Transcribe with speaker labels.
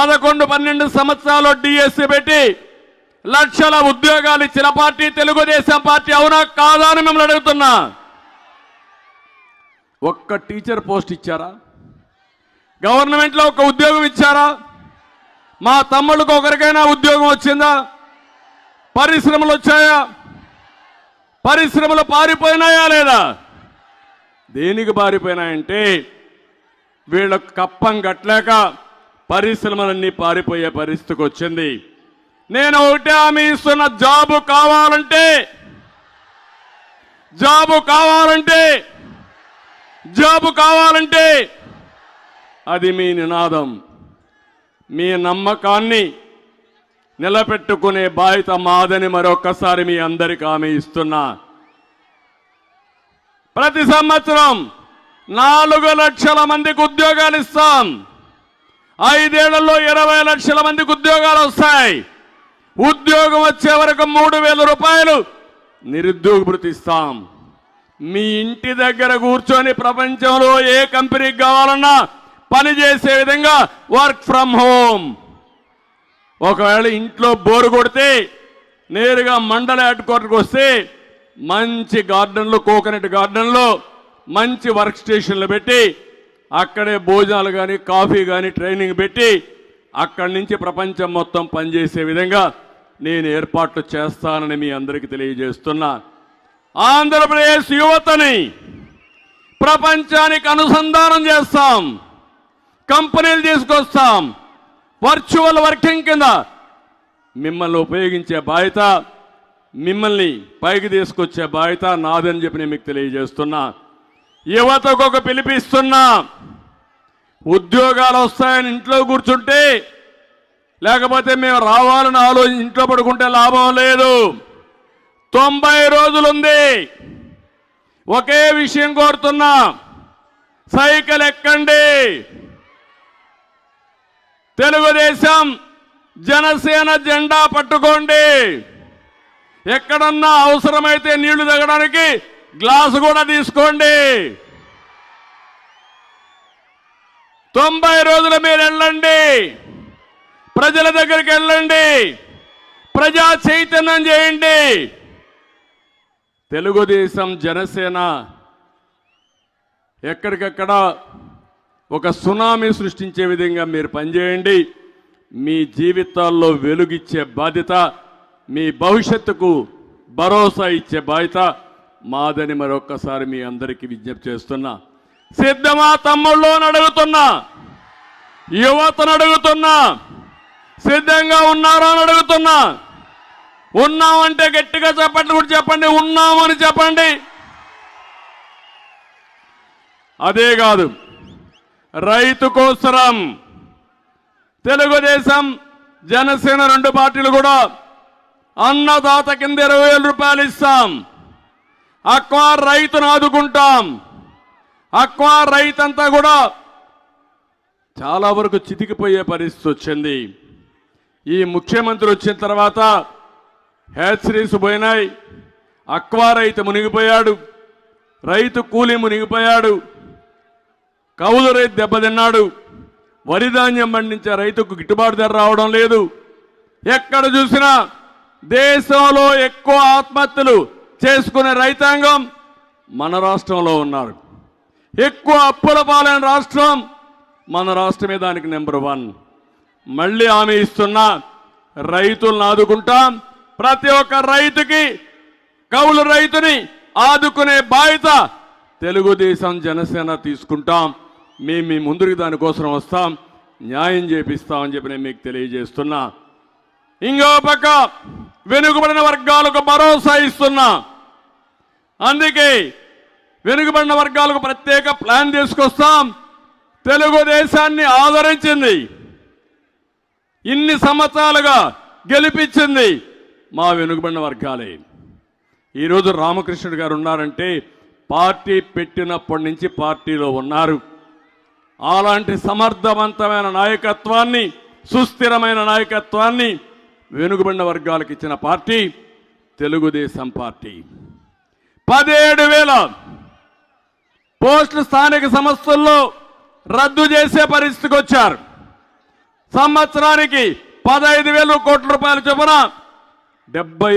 Speaker 1: పదకొండు పన్నెండు సంవత్సరాలు డిఎస్సి పెట్టి లక్షల ఉద్యోగాలు ఇచ్చిన పార్టీ తెలుగుదేశం పార్టీ అవునా కాదా అని మిమ్మల్ని అడుగుతున్నా. ఒక్క టీచర్ పోస్ట్ ఇచ్చారా? గవర్నమెంట్లో ఒక ఉద్యోగం ఇచ్చారా? మా తమ్ముళ్ళకు ఒకరికైనా ఉద్యోగం వచ్చిందా? పరిశ్రమలు వచ్చాయా? పరిశ్రమలు పారిపోయినాయా లేదా? దేనికి పారిపోయినాయంటే వీళ్ళకు కప్పం కట్టలేక పరిశ్రమలన్నీ పారిపోయే పరిస్థితికి వచ్చింది. నేను ఒకటే హామీ ఇస్తున్న జాబు కావాలంటే జాబు కావాలంటే జాబు కావాలంటే అది మీ నినాదం. మీ నమ్మకాన్ని నిలబెట్టుకునే బాధ్యత మాదని మరొకసారి మీ అందరికి హామీ ఇస్తున్నా. ప్రతి సంవత్సరం నాలుగు లక్షల మందికి ఉద్యోగాలు ఇస్తాం. ఐదేళ్ళలో ఇరవై లక్షల మందికి ఉద్యోగాలు వస్తాయి. ఉద్యోగం వచ్చే వరకు మూడు వేల రూపాయలు నిరుద్యోగ భృతి ఇస్తాం. మీ ఇంటి దగ్గర కూర్చొని ప్రపంచంలో ఏ కంపెనీకి కావాలన్నా పని చేసే విధంగా వర్క్ ఫ్రమ్ హోమ్. ఒకవేళ ఇంట్లో బోరు కొడితే నేరుగా మండల హెడ్ క్వార్టర్కి వస్తే మంచి గార్డెన్లో కోకోనట్ గార్డెన్లో మంచి వర్క్ స్టేషన్లు పెట్టి అక్కడే భోజనాలు కానీ కాఫీ కానీ ట్రైనింగ్ పెట్టి అక్కడి నుంచి ప్రపంచం మొత్తం పనిచేసే విధంగా నేను ఏర్పాట్లు చేస్తానని మీ అందరికీ తెలియజేస్తున్నా. ఆంధ్రప్రదేశ్ యువతని ప్రపంచానికి అనుసంధానం చేస్తాం. కంపెనీలు తీసుకొస్తాం. వర్చువల్ వర్కింగ్ కింద మిమ్మల్ని ఉపయోగించే బాధ్యత మిమ్మల్ని పైకి తీసుకొచ్చే బాధ్యత నాదని చెప్పి నేను మీకు తెలియజేస్తున్నా. యువతకు ఒక పిలిపిస్తున్నా. ఉద్యోగాలు వస్తాయని ఇంట్లో కూర్చుంటే లేకపోతే మేము రావాలని ఆలోచించి ఇంట్లో పడుకుంటే లాభం లేదు. తొంభై రోజులుంది. ఒకే విషయం కోరుతున్నా. సైకిల్ ఎక్కండి. తెలుగుదేశం జనసేన జెండా పట్టుకోండి. ఎక్కడన్నా అవసరమైతే నీళ్ళు తగ్గడానికి గ్లాసు కూడా తీసుకోండి. తొంభై రోజులు మీరు వెళ్ళండి. ప్రజల దగ్గరికి వెళ్ళండి. ప్రజా చైతన్యం చేయండి. తెలుగుదేశం జనసేన ఎక్కడికక్కడ ఒక సునామీ సృష్టించే విధంగా మీరు పనిచేయండి. మీ జీవితాల్లో వెలుగిచ్చే బాధ్యత మీ భవిష్యత్తుకు భరోసా ఇచ్చే బాధ్యత మాదని మరొక్కసారి మీ అందరికీ విజ్ఞప్తి చేస్తున్నా. సిద్ధమా తమ్ముళ్ళు అడుగుతున్నా. యువతను అడుగుతున్నా. సిద్ధంగా ఉన్నారా అని అడుగుతున్నా. ఉన్నామంటే గట్టిగా చెప్పండి కూడా చెప్పండి. ఉన్నామని చెప్పండి. అదే కాదు రైతు కోసరం. తెలుగుదేశం జనసేన రెండు పార్టీలు కూడా అన్నదాత కింద ఇరవై వేల రూపాయలు ఇస్తాం. అక్వా రైతును ఆదుకుంటాం. అక్వా రైతంతా కూడా చాలా వరకు చితికిపోయే పరిస్థితి వచ్చింది. ఈ ముఖ్యమంత్రి వచ్చిన తర్వాత హ్యాచరీస్ పోయినాయి. అక్వా రైతు మునిగిపోయాడు. రైతు కూలి మునిగిపోయాడు. కౌలు రైతు దెబ్బతిన్నాడు. వరి ధాన్యం పండించే రైతుకు గిట్టుబాటు ధర రావడం లేదు. ఎక్కడ చూసినా దేశంలో ఎక్కువ ఆత్మహత్యలు చేసుకునే రైతాంగం మన రాష్ట్రంలో ఉన్నారు. ఎక్కువ అప్పుల పాలైన రాష్ట్రం మన రాష్ట్రమే దానికి నెంబర్ వన్. మళ్ళీ హామీ ఇస్తున్నా రైతులను ఆదుకుంటాం ప్రతి ఒక్క రైతుకి కౌలు రైతుని ఆదుకునే బాధ్యత తెలుగుదేశం జనసేన తీసుకుంటాం. మేము మీ ముందుకు దానికోసం వస్తాం. న్యాయం చేపిస్తామని చెప్పి నేను మీకు తెలియజేస్తున్నా. ఇంకో పక్క వెనుకబడిన వర్గాలకు భరోసా ఇస్తున్నా. అందుకే వెనుకబడిన వర్గాలకు ప్రత్యేక ప్లాన్ తీసుకొస్తాం. తెలుగుదేశాన్ని ఆదరించింది. ఇన్ని సంవత్సరాలుగా గెలిపించింది మా వెనుకబడిన వర్గాలే. ఈరోజు రామకృష్ణుడు గారు ఉన్నారంటే పార్టీ పెట్టినప్పటి నుంచి పార్టీలో ఉన్నారు. అలాంటి సమర్థవంతమైన నాయకత్వాన్ని సుస్థిరమైన నాయకత్వాన్ని వెనుకబడిన వర్గాలకు ఇచ్చిన పార్టీ తెలుగుదేశం పార్టీ. పదిహేడు వేల పోస్టులు స్థానిక సంస్థల్లో రద్దు చేసే పరిస్థితికి వచ్చారు. సంవత్సరానికి పదహైదు వేలు కోట్ల రూపాయల చొప్పున డెబ్బై